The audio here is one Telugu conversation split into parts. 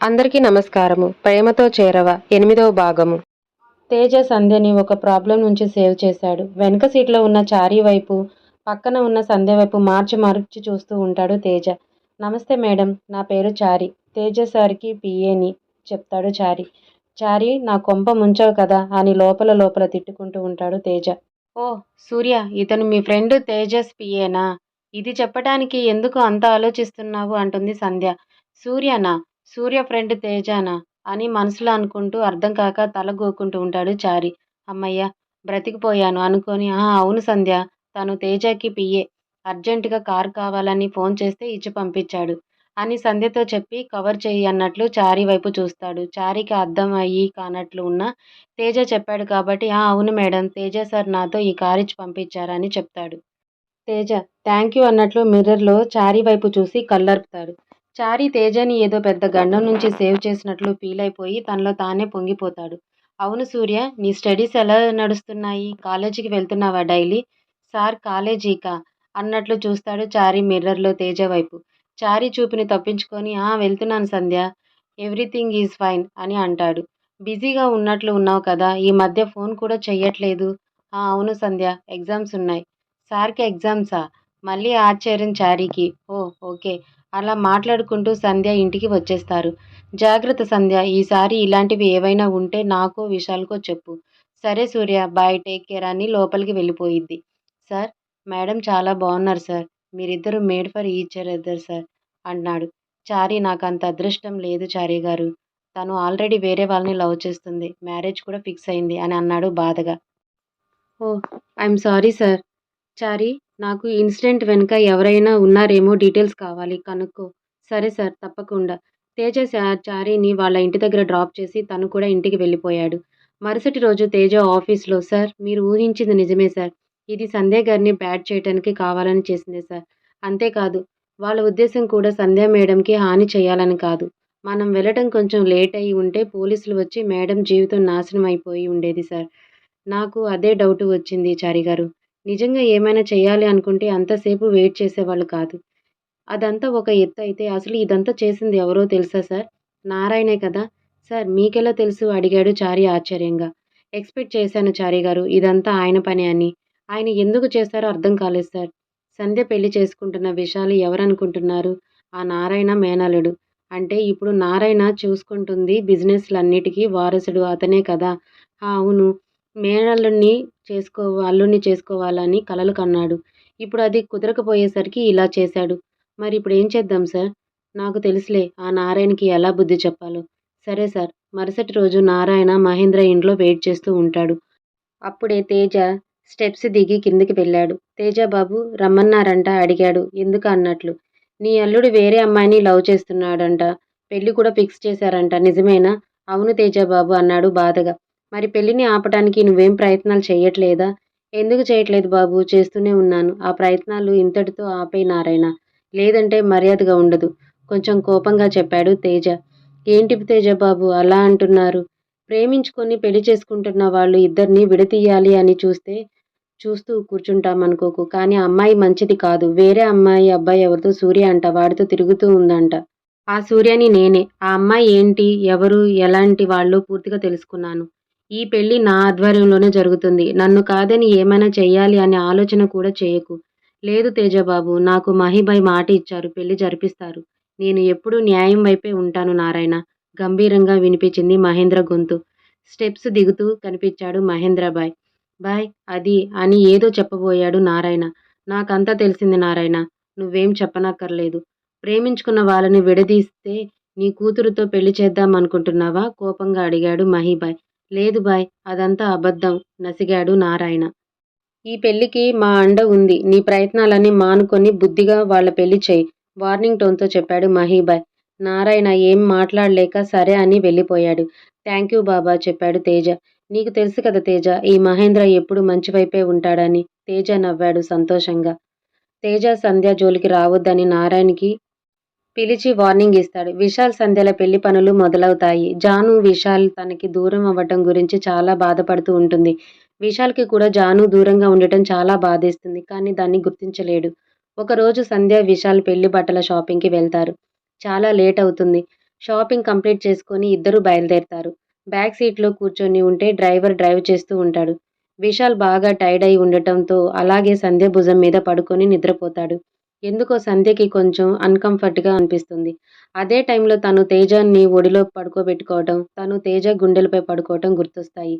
అందరికీ నమస్కారము. ప్రేమతో చేరవ. ఎనిమిదవ భాగము. తేజ సంధ్యని ఒక ప్రాబ్లం నుంచి సేవ్ చేశాడు. వెనక సీట్లో ఉన్న చారి వైపు పక్కన ఉన్న సంధ్య వైపు మార్చి మార్చి చూస్తూ ఉంటాడు తేజ. నమస్తే మేడం నా పేరు చారి. తేజ సార్కి పిఏని చెప్తాడు చారి. చారి నా కొంప ముంచావు కదా అని లోపల లోపల తిట్టుకుంటూ ఉంటాడు తేజ. ఓ సూర్య ఇతను మీ ఫ్రెండ్ తేజస్ పిఏనా ఇది చెప్పడానికి ఎందుకు అంత ఆలోచిస్తున్నావు? అంటుంది సంధ్య. సూర్యనా? సూర్య ఫ్రెండ్ తేజానా అని మనసులో అనుకుంటూ అర్థం కాక తల గోకుంటూ ఉంటాడు చారి. అమ్మయ్య బ్రతికిపోయాను అనుకొని ఆ అవును సంధ్య తను తేజకి పిఏ. అర్జెంటుగా కారు కావాలని ఫోన్ చేస్తే ఇచ్చి పంపించాడు అని సంధ్యతో చెప్పి కవర్ చేయి అన్నట్లు చారి వైపు చూస్తాడు. చారికి అర్థం అయ్యి కానట్లు ఉన్న తేజ చెప్పాడు కాబట్టి ఆ అవును మేడం తేజ సార్ నాతో ఈ కారు ఇచ్చి పంపించారని చెప్తాడు. తేజ థ్యాంక్ యూ అన్నట్లు మిర్రర్లో చారి వైపు చూసి కళ్ళర్పుతాడు. చారి తేజని ఏదో పెద్ద గండం నుంచి సేవ్ చేసినట్లు ఫీల్ అయిపోయి తనలో తానే పొంగిపోతాడు. అవును సూర్య నీ స్టడీస్ ఎలా నడుస్తున్నాయి? కాలేజీకి వెళ్తున్నావా డైలీ? సార్ కాలేజీకా? అన్నట్లు చూస్తాడు చారి మిర్రర్లో తేజ వైపు. చారి చూపుని తప్పించుకొని ఆ వెళ్తున్నాను సంధ్య. ఎవ్రీథింగ్ ఈజ్ ఫైన్ అని అంటాడు. బిజీగా ఉన్నట్లు ఉన్నావు కదా ఈ మధ్య ఫోన్ కూడా చెయ్యట్లేదు. ఆ అవును సంధ్య ఎగ్జామ్స్ ఉన్నాయి. సార్కి ఎగ్జామ్సా? మళ్ళీ ఆశ్చర్యం చారీకి. ఓ ఓకే. అలా మాట్లాడుకుంటూ సంధ్య ఇంటికి వచ్చేస్తారు. జాగ్రత్త సంధ్య ఈసారి ఇలాంటివి ఏవైనా ఉంటే నాకో విశాల్కో చెప్పు. సరే సూర్య బాయ్ టేక్ కేర్ అని లోపలికి వెళ్ళిపోయిద్ది. సార్ మేడం చాలా బాగున్నారు సార్. మీరిద్దరు made for each other sir అన్నాడు చారి నాకు అంత అదృష్టం లేదు చారి గారు. తను ఆల్రెడీ వేరే వాళ్ళని లవ్ చేస్తుంది. మ్యారేజ్ కూడా ఫిక్స్ అయింది అని అన్నాడు బాధగా. Oh I'm sorry sir. Chari నాకు ఇన్సిడెంట్ వెనుక ఎవరైనా ఉన్నారేమో డీటెయిల్స్ కావాలి. కనుక్కో. సరే సార్ తప్పకుండా. తేజ చా- వాళ్ళ ఇంటి దగ్గర డ్రాప్ చేసి తను కూడా ఇంటికి వెళ్ళిపోయాడు. మరుసటి రోజు తేజ ఆఫీస్లో సార్ మీరు ఊహించింది నిజమే సార్. ఇది సంధ్య గారిని బ్యాడ్ చేయడానికి కావాలని చేసింది సార్. అంతేకాదు వాళ్ళ ఉద్దేశం కూడా సంధ్య మేడంకి హాని చేయాలని కాదు. మనం వెళ్ళటం కొంచెం లేట్ అయి ఉంటే పోలీసులు వచ్చి మేడం జీవితం నాశనం అయిపోయి ఉండేది సార్. నాకు అదే డౌట్ వచ్చింది చారి గారు నిజంగా ఏమైనా చేయాలి అనుకుంటే అంతసేపు వెయిట్ చేసేవాళ్ళు కాదు. అదంతా ఒక ఎత్తు అయితే అసలు ఇదంతా చేసింది ఎవరో తెలుసా సార్? నారాయణే కదా. సార్ మీకెలా తెలుసు? అడిగాడు చారి ఆశ్చర్యంగా. ఎక్స్పెక్ట్ చేశాను చారి గారు ఇదంతా ఆయన పని అని. ఆయన ఎందుకు చేశారో అర్థం కాలేదు సార్. సంధ్య పెళ్ళి చేసుకుంటున్న విషయాలు ఎవరనుకుంటున్నారు? ఆ నారాయణ మేనలుడు అంటే ఇప్పుడు నారాయణ చూసుకుంటుంది బిజినెస్లన్నిటికీ వారసుడు అతనే కదా. అవును. మేనల్లుడిని చేసుకో అల్లుడిని చేసుకోవాలని కలలు కన్నాడు. ఇప్పుడు అది కుదరకపోయేసరికి ఇలా చేశాడు. మరి ఇప్పుడు ఏం చేద్దాం సార్? నాకు తెలుసులే ఆ నారాయణకి ఎలా బుద్ధి చెప్పాలో. సరే సార్ మరుసటి రోజు నారాయణ మహేంద్ర ఇంట్లో వెయిట్ చేస్తూ ఉంటాడు. అప్పుడే తేజ స్టెప్స్ దిగి కిందికి వెళ్ళాడు. తేజ బాబు రమ్మన్నారంట అడిగాడు. ఎందుకు అన్నట్లు? నీ అల్లుడు వేరే అమ్మాయిని లవ్ చేస్తున్నాడంట. పెళ్ళి కూడా ఫిక్స్ చేశారంట. నిజమేనా? అవును తేజ బాబు అన్నాడు బాధగా. మరి పెళ్ళిని ఆపడానికి నువ్వేం ప్రయత్నాలు చేయట్లేదా ఎందుకు చేయట్లేదు బాబు? చేస్తూనే ఉన్నాను. ఆ ప్రయత్నాలు ఇంతటితో ఆపే నారాయణ. లేదంటే మర్యాదగా ఉండదు. కొంచెం కోపంగా చెప్పాడు తేజ. ఏంటి తేజ బాబు? అలా అంటున్నారు. ప్రేమించుకొని పెళ్ళి చేసుకుంటున్న వాళ్ళు ఇద్దరిని విడతీయాలి అని చూస్తే చూస్తూ కూర్చుంటాం అనుకోకు కానీ అమ్మాయి మంచిది కాదు. వేరే అమ్మాయి అబ్బాయి ఎవరితో సూర్య అంట. వాడితో తిరుగుతూ ఉందంట. ఆ సూర్యని నేనే. ఆ అమ్మాయి ఏంటి? ఎవరు? ఎలాంటి వాళ్ళు? పూర్తిగా తెలుసుకున్నాను. ఈ పెళ్ళి నా ఆధ్వర్యంలోనే జరుగుతుంది. నన్ను కాదని ఏమైనా చెయ్యాలి అనే ఆలోచన కూడా చేయకు. లేదు తేజబాబు నాకు మహిబాయ్ మాట ఇచ్చారు పెళ్ళి జరిపిస్తారు. నేను ఎప్పుడూ న్యాయం వైపే ఉంటాను నారాయణ. గంభీరంగా వినిపించింది మహేంద్ర గొంతు. స్టెప్స్ దిగుతూ కనిపించాడు మహేంద్రబాయ్. బాయ్ అది అని ఏదో చెప్పబోయాడు నారాయణ. నాకంతా తెలిసింది నారాయణ. నువ్వేం చెప్పనక్కర్లేదు. ప్రేమించుకున్న వాళ్ళని విడదీస్తే నీ కూతురుతో పెళ్ళి చేద్దాం అనుకుంటున్నావా కోపంగా అడిగాడు మహిబాయ్ లేదు బాయ్ అదంతా అబద్ధం నసిగాడు నారాయణ. ఈ పెళ్ళికి మా అండ ఉంది నీ ప్రయత్నాలన్నీ మానుకొని బుద్ధిగా వాళ్ళ పెళ్ళి చేయి వార్నింగ్ టోన్తో చెప్పాడు మహీబాయ్ నారాయణ ఏం మాట్లాడలేక సరే అని వెళ్ళిపోయాడు. థ్యాంక్ యూ బాబా చెప్పాడు తేజ. నీకు తెలుసు కదా తేజ ఈ మహేంద్ర ఎప్పుడు మంచి వైపే ఉంటాడని తేజ నవ్వాడు సంతోషంగా. తేజ సంధ్య జోలికి రావద్దని నారాయణకి పిలిచి వార్నింగ్ ఇస్తాడు. విశాల్ సంధ్యల పెళ్ళి పనులు మొదలవుతాయి. జాను విశాల్ తనకి దూరం అవ్వటం గురించి చాలా బాధపడుతూ ఉంటుంది. విశాల్కి కూడా జాను దూరంగా ఉండటం చాలా బాధేస్తుంది కానీ దాన్ని గుర్తించలేడు. ఒకరోజు సంధ్య విశాల్ పెళ్ళి బట్టల షాపింగ్కి వెళ్తారు. చాలా లేట్ అవుతుంది. షాపింగ్ కంప్లీట్ చేసుకొని ఇద్దరు బయలుదేరతారు. బ్యాక్ సీట్లో కూర్చొని ఉంటే డ్రైవర్ డ్రైవ్ చేస్తూ ఉంటాడు. విశాల్ బాగా టైర్డ్ అయి ఉండటంతో అలాగే సంధ్య భుజం మీద పడుకొని నిద్రపోతాడు. ఎందుకో సంధ్యకి కొంచెం అన్కంఫర్ట్గా అనిపిస్తుంది. అదే టైంలో తను తేజాన్ని ఒడిలో పడుకోబెట్టుకోవటం తను తేజ గుండెలపై పడుకోవటం గుర్తొస్తాయి.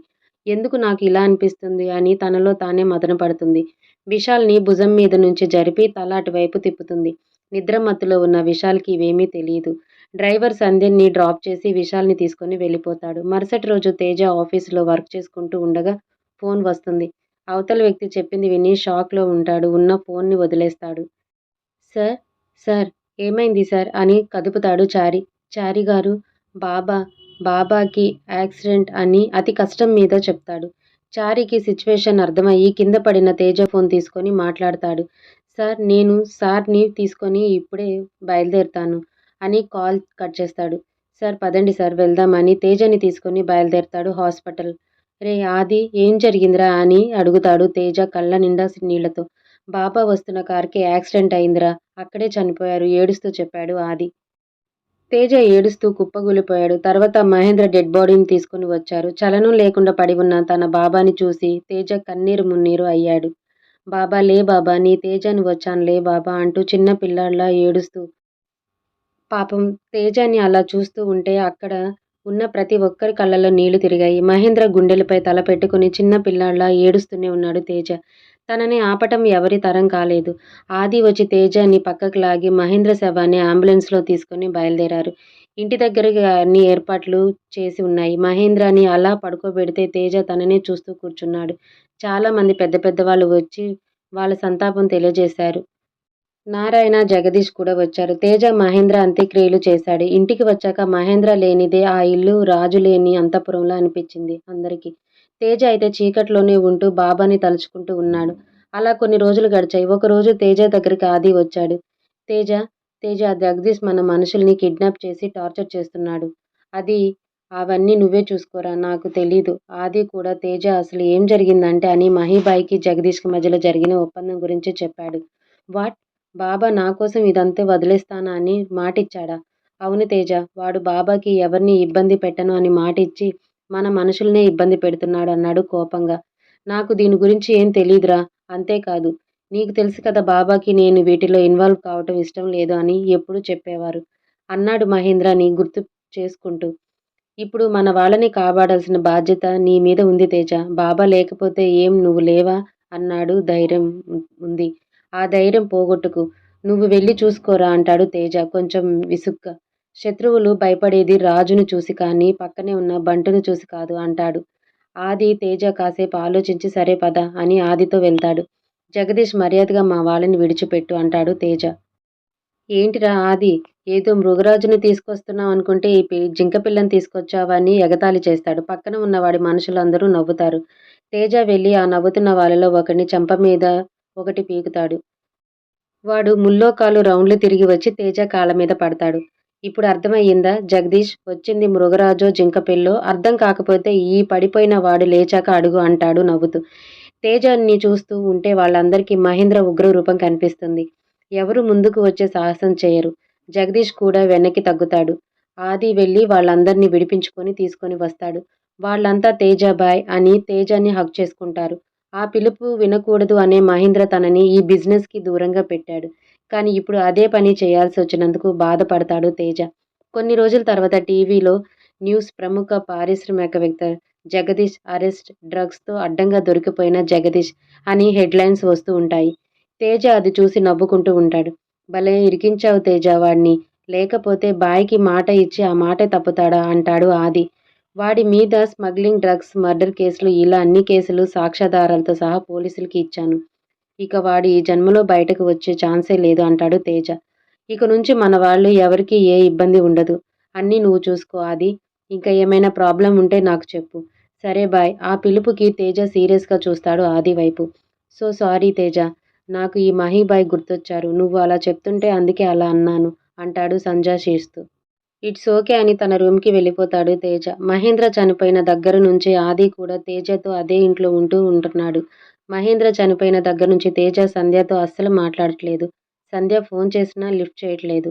ఎందుకు నాకు ఇలా అనిపిస్తుంది అని తనలో తానే మదన పడుతుంది. విశాల్ని భుజం మీద నుంచి జరిపి తల అటువైపు తిప్పుతుంది. నిద్రమత్తులో ఉన్న విశాల్కి ఇవేమీ తెలియదు డ్రైవర్ సంధ్యని డ్రాప్ చేసి విశాల్ని తీసుకొని వెళ్ళిపోతాడు. మరుసటి రోజు తేజ ఆఫీసులో వర్క్ చేసుకుంటూ ఉండగా ఫోన్ వస్తుంది. అవతల వ్యక్తి చెప్పింది విని షాక్లో ఉంటాడు. ఉన్న ఫోన్ని వదిలేస్తాడు. సార్ సార్ ఏమైంది సార్? అని కదుపుతాడు చారి. చారి గారు బాబా బాబాకి యాక్సిడెంట్ అని అతి కష్టం మీద చెప్తాడు. చారికి సిచ్యువేషన్ అర్థమయ్యి కింద పడిన తేజ ఫోన్ తీసుకొని మాట్లాడతాడు. సార్ నేను సార్ని తీసుకొని ఇప్పుడే బయలుదేరుతాను అని కాల్ కట్ చేస్తాడు. సార్ పదండి సార్ వెళ్దామని తేజని తీసుకొని బయలుదేరుతాడు హాస్పిటల్. రే ఆది ఏం జరిగిందిరా అని అడుగుతాడు తేజ కళ్ళ నిండా నీళ్ళతో బాబా వస్తున్న కార్కి యాక్సిడెంట్ అయిందిరా. అక్కడే చనిపోయారు. ఏడుస్తూ చెప్పాడు ఆది. తేజ ఏడుస్తూ కుప్పగూలిపోయాడు. తర్వాత మహేంద్ర డెడ్ బాడీని తీసుకుని వచ్చారు. చలనం లేకుండా పడి ఉన్న తన బాబాని చూసి తేజ కన్నీరు మున్నీరు అయ్యాడు. బాబా లే బాబా నీ తేజని వచ్చాను లే బాబా అంటూ చిన్న పిల్లాడిలా ఏడుస్తూ పాపం తేజాని అలా చూస్తూ ఉంటే అక్కడ ఉన్న ప్రతి ఒక్కరి కళ్ళలో నీళ్ళు తిరిగాయి. మహేంద్ర గుండెలపై తల పెట్టుకుని చిన్న పిల్లాడిలా ఏడుస్తూనే ఉన్నాడు తేజ. తనని ఆపటం ఎవరి తరం కాలేదు. ఆది వచ్చి తేజాన్ని పక్కకు లాగి మహేంద్ర శవాన్ని అంబులెన్స్లో తీసుకొని బయలుదేరారు. ఇంటి దగ్గరగా అన్ని ఏర్పాట్లు చేసి ఉన్నాయి. మహేంద్రని అలా పడుకోబెడితే తేజ తననే చూస్తూ కూర్చున్నాడు. చాలామంది పెద్ద పెద్ద వాళ్ళు వచ్చి వాళ్ళ సంతాపం తెలియజేశారు. నారాయణ జగదీష్ కూడా వచ్చారు. తేజ మహేంద్ర అంత్యక్రియలు చేశాడు. ఇంటికి వచ్చాక మహేంద్ర లేనిదే ఆ ఇల్లు రాజు లేని అంతఃపురంలో అనిపించింది అందరికీ. తేజ అయితే చీకట్లోనే ఉంటూ బాబాని తలుచుకుంటూ ఉన్నాడు. అలా కొన్ని రోజులు గడిచాయి. ఒకరోజు తేజ దగ్గరికి ఆది వచ్చాడు. తేజ తేజ జగదీష్ మన మనుషుల్ని కిడ్నాప్ చేసి టార్చర్ చేస్తున్నాడు. అది అవన్నీ నువ్వే చూసుకోరా? నాకు తెలీదు. ఆది కూడా తేజ అసలు ఏం జరిగిందంటే అని మహీబాయికి జగదీష్కి మధ్యలో జరిగిన ఒప్పందం గురించి చెప్పాడు. వాట్? బాబా నా కోసం ఇదంతా వదిలేస్తానా అని మాటిచ్చాడా? అవును తేజ వాడు బాబాకి ఎవరిని ఇబ్బంది పెట్టను అని మాటిచ్చి మన మనుషుల్నే ఇబ్బంది పెడుతున్నాడు అన్నాడు కోపంగా. నాకు దీని గురించి ఏం తెలీదురా అంతేకాదు. నీకు తెలుసు కదా బాబాకి నేను వీటిలో ఇన్వాల్వ్ కావటం ఇష్టం లేదు అని ఎప్పుడూ చెప్పేవారు. అన్నాడు మహేంద్రని గుర్తు చేసుకుంటూ. ఇప్పుడు మన వాళ్ళని కాపాడాల్సిన బాధ్యత నీ మీద ఉంది తేజ. బాబా లేకపోతే ఏం నువ్వు లేవా? అన్నాడు ధైర్యం ఉంది. ఆ ధైర్యం పోగొట్టుకు. నువ్వు వెళ్ళి చూసుకోరా అంటాడు తేజ కొంచెం విసుగ్గా. శత్రువులు భయపడేది రాజును చూసి కానీ పక్కనే ఉన్న బంటును చూసి కాదు అంటాడు. ఆది తేజ కాసేపు ఆలోచించి సరే పద అని ఆదితో వెళ్తాడు. జగదీష్ మర్యాదగా మా వాళ్ళని విడిచిపెట్టు అంటాడు తేజ. ఏంటిరా ఆది? ఏదో మృగరాజుని తీసుకొస్తున్నావు అనుకుంటే ఈ జింక పిల్లని తీసుకొచ్చావని ఎగతాళి చేస్తాడు. పక్కన ఉన్నవాడి మనుషులందరూ నవ్వుతారు. తేజ వెళ్ళి ఆ నవ్వుతున్న వాళ్ళలో ఒకరిని చెంప మీద ఒకటి పీకుతాడు. వాడు ముల్లోకాలు రౌండ్లు తిరిగి వచ్చి తేజ కాళ్ళ మీద పడతాడు. ఇప్పుడు అర్థమయ్యిందా? జగదీష్ వచ్చింది మృగరాజో జింకపిల్లో. అర్థం కాకపోతే ఈ పడిపోయిన వాడు లేచాక అడుగు అంటాడు నవ్వుతూ. తేజాన్ని చూస్తూ ఉంటే వాళ్ళందరికీ మహేంద్ర ఉగ్ర రూపం కనిపిస్తుంది. ఎవరు ముందుకు వచ్చే సాహసం చేయరు. జగదీష్ కూడా వెనక్కి తగ్గుతాడు. ఆది వెళ్ళి వాళ్ళందరినీ విడిపించుకొని తీసుకొని వస్తాడు. వాళ్ళంతా తేజాబాయ్ అని తేజాన్ని హక్ చేసుకుంటారు. ఆ పిలుపు వినకూడదు అనే మహేంద్ర తనని ఈ బిజినెస్కి దూరంగా పెట్టాడు. కానీ ఇప్పుడు అదే పని చేయాల్సి వచ్చినందుకు బాధపడతాడు తేజ. కొన్ని రోజుల తర్వాత టీవీలో న్యూస్ ప్రముఖ పారిశ్రామికవేత్త జగదీష్ అరెస్ట్ డ్రగ్స్తో అడ్డంగా దొరికిపోయిన జగదీష్ అని హెడ్లైన్స్ వస్తూ ఉంటాయి. తేజ అది చూసి నవ్వుకుంటూ ఉంటాడు. భలే ఇరికించావు తేజ వాడిని లేకపోతే బాయికి మాట ఇచ్చి ఆ మాట తప్పుతాడా అంటాడు ఆది. వాడి మీద స్మగ్లింగ్ డ్రగ్స్ మర్డర్ కేసులు ఇలా అన్ని కేసులు సాక్ష్యాధారాలతో సహా పోలీసులకి ఇచ్చాను. ఇక వాడి జన్మలో బయటకు వచ్చే ఛాన్సే లేదు అంటాడు తేజ. ఇక నుంచి మన వాళ్ళు ఎవరికి ఏ ఇబ్బంది ఉండదు. అన్నీ నువ్వు చూసుకో అది ఇంకా ఏమైనా ప్రాబ్లం ఉంటే నాకు చెప్పు. సరే బాయ్. ఆ పిలుపుకి తేజ సీరియస్గా చూస్తాడు ఆది వైపు. So sorry Teja. నాకు ఈ మహీబాయ్ గుర్తొచ్చారు. నువ్వు అలా చెప్తుంటే అందుకే అలా అన్నాను అంటాడు సంజాషిస్తూ ఇట్స్ ఓకే అని తన రూమ్కి వెళ్ళిపోతాడు తేజ. మహేంద్ర చనిపోయిన దగ్గర నుంచి ఆది కూడా తేజతో అదే ఇంట్లో ఉంటూ ఉంటున్నాడు. మహేంద్ర చనిపోయిన దగ్గర నుంచి తేజ సంధ్యతో అస్సలు మాట్లాడట్లేదు. సంధ్య ఫోన్ చేసినా లిఫ్ట్ చేయట్లేదు.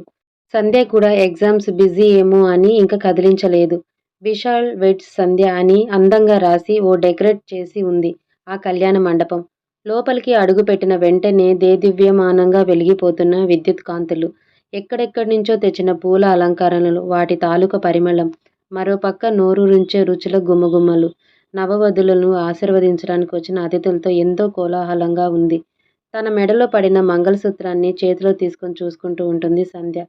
సంధ్య కూడా ఎగ్జామ్స్ బిజీ ఏమో అని ఇంకా కదిలించలేదు. విశాల్ వెడ్స్ సంధ్య అని అందంగా రాసి ఓ డెకరేట్ చేసి ఉంది ఆ కళ్యాణ మండపం. లోపలికి అడుగుపెట్టిన వెంటనే దేదివ్యమానంగా వెలిగిపోతున్న విద్యుత్ కాంతులు. ఎక్కడెక్కడి నుంచో తెచ్చిన పూల అలంకరణలు వాటి తాలూక పరిమళం మరోపక్క నోరూరించే రుచుల గుమ్మగుమ్మలు నవవధులను ఆశీర్వదించడానికి వచ్చిన అతిథులతో ఎంతో కోలాహలంగా ఉంది. తన మెడలో పడిన మంగళసూత్రాన్ని చేతిలో తీసుకొని చూసుకుంటూ ఉంటుంది సంధ్య.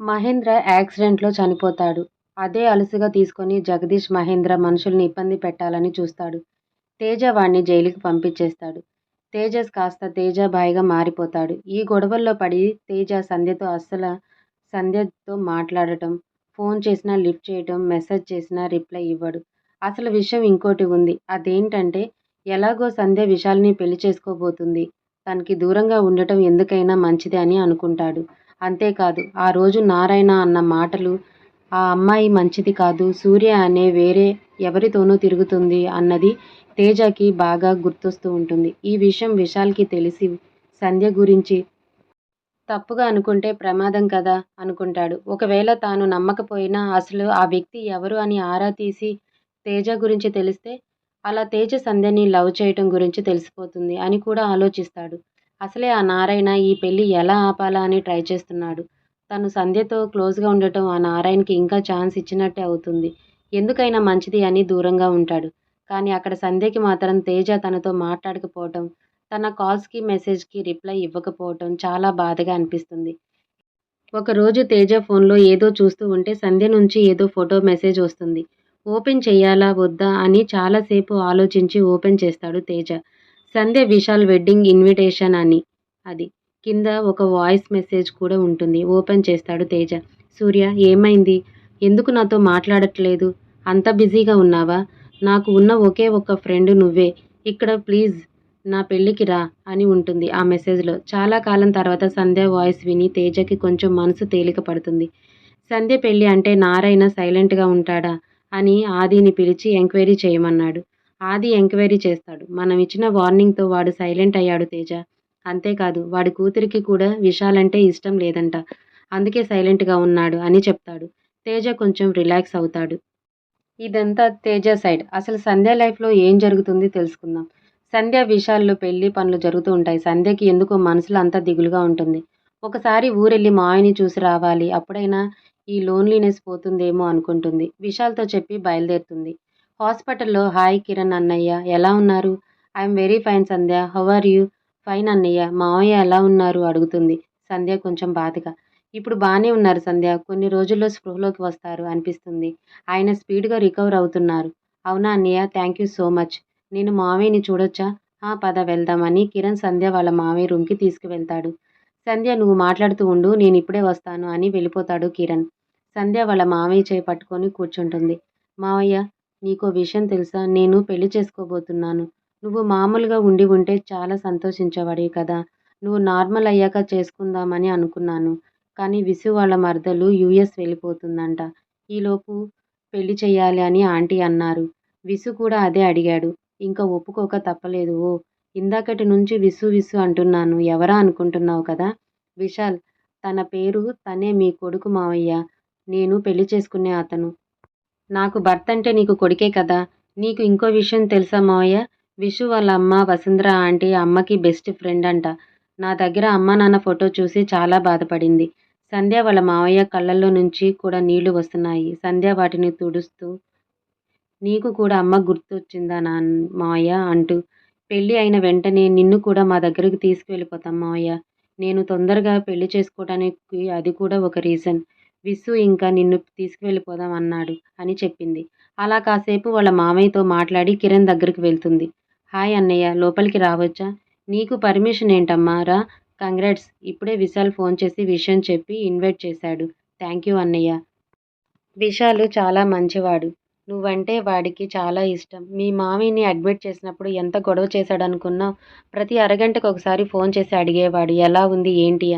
మహేంద్ర యాక్సిడెంట్లో చనిపోతాడు. అదే అలసిగా తీసుకొని జగదీష్ మహేంద్ర మనుషుల్ని ఇబ్బంది పెట్టాలని చూస్తాడు. తేజ వాణ్ణి జైలుకి పంపించేస్తాడు. తేజస్ కాస్త తేజాబాయిగా మారిపోతాడు. ఈ గొడవల్లో పడి తేజ సంధ్యతో అస్సలు సంధ్యతో మాట్లాడటం ఫోన్ చేసినా లిఫ్ట్ చేయటం మెసేజ్ చేసినా రిప్లై ఇవ్వడు. అసలు విషయం ఇంకోటి ఉంది. అదేంటంటే ఎలాగో సంధ్య విశాల్ని పెళ్ళి చేసుకోబోతుంది. తనకి దూరంగా ఉండటం ఎందుకైనా మంచిది అని అనుకుంటాడు. అంతేకాదు ఆ రోజు నారాయణ అన్న మాటలు ఆ అమ్మాయి మంచిది కాదు సూర్య అనే వేరే ఎవరితోనూ తిరుగుతుంది అన్నది తేజకి బాగా గుర్తొస్తూ ఉంటుంది. ఈ విషయం విశాల్కి తెలిసి సంధ్య గురించి తప్పుగా అనుకుంటే ప్రమాదం కదా అనుకుంటాడు. ఒకవేళ తాను నమ్మకపోయినా అసలు ఆ వ్యక్తి ఎవరు అని ఆరా తీసి తేజ గురించి తెలిస్తే అలా తేజ సంధ్యని లవ్ చేయటం గురించి తెలిసిపోతుంది అని కూడా ఆలోచిస్తాడు. అసలే ఆ నారాయణ ఈ పెళ్ళి ఎలా ఆపాలా అని ట్రై చేస్తున్నాడు. తను సంధ్యతో క్లోజ్గా ఉండటం ఆ నారాయణకి ఇంకా ఛాన్స్ ఇచ్చినట్టే అవుతుంది. ఎందుకైనా మంచిది అని దూరంగా ఉంటాడు. కానీ అక్కడ సంధ్యకి మాత్రం తేజ తనతో మాట్లాడకపోవటం తన కాల్స్కి మెసేజ్కి రిప్లై ఇవ్వకపోవటం చాలా బాధగా అనిపిస్తుంది. ఒకరోజు తేజ ఫోన్లో ఏదో చూస్తూ ఉంటే సంధ్య నుంచి ఏదో ఫోటో మెసేజ్ వస్తుంది. ఓపెన్ చేయాలా వద్దా అని చాలాసేపు ఆలోచించి ఓపెన్ చేస్తాడు తేజ. సంధ్య విశాల్ వెడ్డింగ్ ఇన్విటేషన్ అని అది. కింద ఒక వాయిస్ మెసేజ్ కూడా ఉంటుంది. ఓపెన్ చేస్తాడు తేజ. సూర్య ఏమైంది? ఎందుకు నాతో మాట్లాడట్లేదు? అంత బిజీగా ఉన్నావా? నాకు ఉన్న ఒకే ఒక ఫ్రెండ్ నువ్వే. ఇక్కడ ప్లీజ్ నా పెళ్ళికి రా అని ఉంటుంది ఆ మెసేజ్లో. చాలా కాలం తర్వాత సంధ్య వాయిస్ విని తేజకి కొంచెం మనసు తేలిక పడుతుంది. సంధ్య పెళ్ళి అంటే నారాయణ సైలెంట్గా ఉంటాడా? అని ఆదిని పిలిచి ఎంక్వైరీ చేయమన్నాడు. ఆది ఎంక్వైరీ చేస్తాడు. మనం ఇచ్చిన వార్నింగ్తో వాడు సైలెంట్ అయ్యాడు తేజ. అంతేకాదు వాడి కూతురికి కూడా విశాలంటే ఇష్టం లేదంట. అందుకే సైలెంట్గా ఉన్నాడు అని చెప్తాడు. తేజ కొంచెం రిలాక్స్ అవుతాడు. ఇదంతా తేజ సైడ్. అసలు సంధ్య లైఫ్లో ఏం జరుగుతుంది తెలుసుకుందాం. సంధ్య విషయాల్లో పెళ్ళి పనులు జరుగుతూ ఉంటాయి. సంధ్యకి ఎందుకో మనసులో అంతా దిగులుగా ఉంటుంది. ఒకసారి ఊరెళ్ళి మాయని చూసి రావాలి. అప్పుడైనా ఈ లోన్లీనెస్ పోతుందేమో అనుకుంటుంది. విశాల్తో చెప్పి బయలుదేరుతుంది. హాస్పిటల్లో హాయ్ కిరణ్ అన్నయ్య ఎలా ఉన్నారు? I'm very fine Sandhya. How are you? Fine అన్నయ్య. మావయ్య ఎలా ఉన్నారు? అడుగుతుంది. సంధ్య కొంచెం బాధగా. ఇప్పుడు బాగానే ఉన్నారు సంధ్య. కొన్ని రోజుల్లో స్పృహలోకి వస్తారు అనిపిస్తుంది. ఆయన స్పీడ్గా రికవర్ అవుతున్నారు. అవునా అన్నయ్య? Thank you so much. నేను మావయ్యని చూడొచ్చా? ఆ పద వెళ్దామని కిరణ్ సంధ్య వాళ్ళ మావయ్య రూమ్కి తీసుకువెళ్తాడు. సంధ్య నువ్వు మాట్లాడుతూ ఉండు నేను ఇప్పుడే వస్తాను అని వెళ్ళిపోతాడు కిరణ్. సంధ్య వాళ్ళ మామయ్య చేయి పట్టుకొని కూర్చుంటుంది. మావయ్య నీకో విషయం తెలుసా? నేను పెళ్ళి చేసుకోబోతున్నాను. నువ్వు మామూలుగా ఉండి ఉంటే చాలా సంతోషించేవాడివి కదా. నువ్వు నార్మల్ అయ్యాక చేసుకుందామని అనుకున్నాను. కానీ విసు వాళ్ళ మరదలు యూఎస్ వెళ్ళిపోతుందంట. ఈలోపు పెళ్ళి చేయాలి అని ఆంటీ అన్నారు. విసు కూడా అదే అడిగాడు. ఇంకా ఒప్పుకోక తప్పలేదు ఓ. ఇందాకటి నుంచి విసు విసు అంటున్నాను. ఎవరా అనుకుంటున్నావు కదా? విశాల్ తన పేరు తనే మీ కొడుకు మావయ్య నేను పెళ్ళి చేసుకునే అతను. నాకు భర్త అంటే నీకు కొడుకే కదా. నీకు ఇంకో విషయం తెలుసా మావయ్య? విషు వాళ్ళ అమ్మ వసుంధర ఆంటీ అమ్మకి బెస్ట్ ఫ్రెండ్ అంట. నా దగ్గర అమ్మ నాన్న ఫోటో చూసి చాలా బాధపడింది. సంధ్య వాళ్ళ మావయ్య కళ్ళల్లో నుంచి కూడా నీళ్ళు వస్తున్నాయి. సంధ్య వాటిని తుడుస్తూ నీకు కూడా అమ్మ గుర్తొచ్చిందా నా మావయ్య? అంటూ పెళ్ళి అయిన వెంటనే నిన్ను కూడా మా దగ్గరికి తీసుకువెళ్ళిపోతాం మావయ్య. నేను తొందరగా పెళ్ళి చేసుకోవడానికి అది కూడా ఒక రీజన్ విసు ఇంకా నిన్ను తీసుకువెళ్ళిపోదాం అన్నాడు అని చెప్పింది. అలా కాసేపు వాళ్ళ మామయ్యతో మాట్లాడి కిరణ్ దగ్గరికి వెళ్తుంది. హాయ్ అన్నయ్య లోపలికి రావచ్చా? నీకు పర్మిషన్ ఏంటమ్మా? రా కంగ్రాట్స్. ఇప్పుడే విశాల్ ఫోన్ చేసి విషయం చెప్పి ఇన్వైట్ చేశాడు. థ్యాంక్ యూ అన్నయ్య. విశాల్ చాలా మంచివాడు. నువ్వంటే వాడికి చాలా ఇష్టం. మీ మామిని అడ్మిట్ చేసినప్పుడు ఎంత గొడవ చేశాడనుకున్నావు? ప్రతి అరగంటకు ఒకసారి ఫోన్ చేసి అడిగేవాడు ఎలా ఉంది ఏంటి అని.